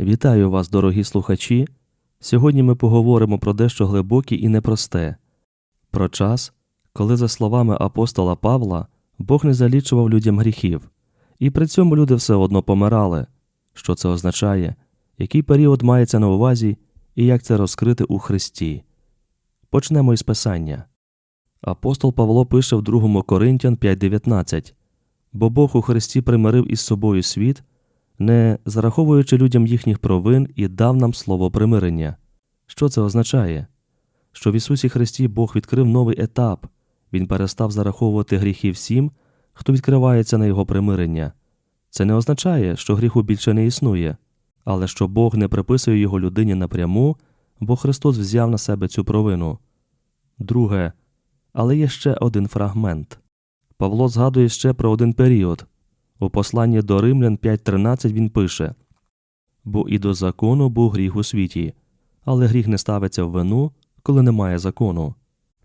Вітаю вас, дорогі слухачі. Сьогодні ми поговоримо про дещо глибоке і непросте про час, коли, за словами апостола Павла, Бог не залічував людям гріхів, і при цьому люди все одно помирали. Що це означає, який період мається на увазі і як це розкрити у Христі. Почнемо із Писання. Апостол Павло пише в 2 Коринтян 5.19 Бо Бог у Христі примирив із собою світ, не зараховуючи людям їхніх провин і дав нам слово примирення. Що це означає? Що в Ісусі Христі Бог відкрив новий етап, Він перестав зараховувати гріхи всім, хто відкривається на Його примирення. Це не означає, що гріху більше не існує, але що Бог не приписує його людині напряму, бо Христос взяв на себе цю провину. Друге, але є ще один фрагмент. Павло згадує ще про один період. У посланні до Римлян 5.13 він пише Бо і до закону був гріх у світі, але гріх не ставиться в вину, коли немає закону.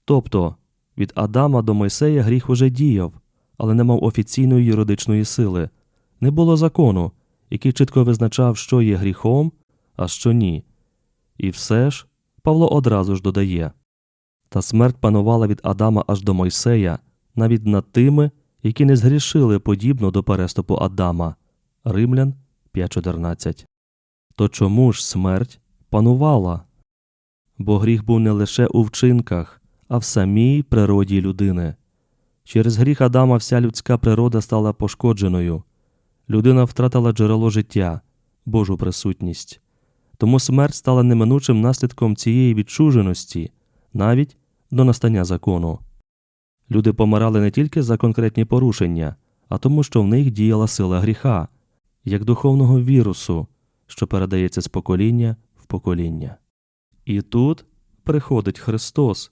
Тобто, від Адама до Мойсея гріх уже діяв, але не мав офіційної юридичної сили, не було закону, який чітко визначав, що є гріхом, а що ні. І все ж Павло одразу ж додає та смерть панувала від Адама аж до Мойсея, навіть над тими, які не згрішили подібно до переступу Адама. Римлян 5.14. То чому ж смерть панувала? Бо гріх був не лише у вчинках, а в самій природі людини. Через гріх Адама вся людська природа стала пошкодженою. Людина втратила джерело життя, Божу присутність. Тому смерть стала неминучим наслідком цієї відчуженості, навіть до настання закону. Люди помирали не тільки за конкретні порушення, а тому, що в них діяла сила гріха, як духовного вірусу, що передається з покоління в покоління. І тут приходить Христос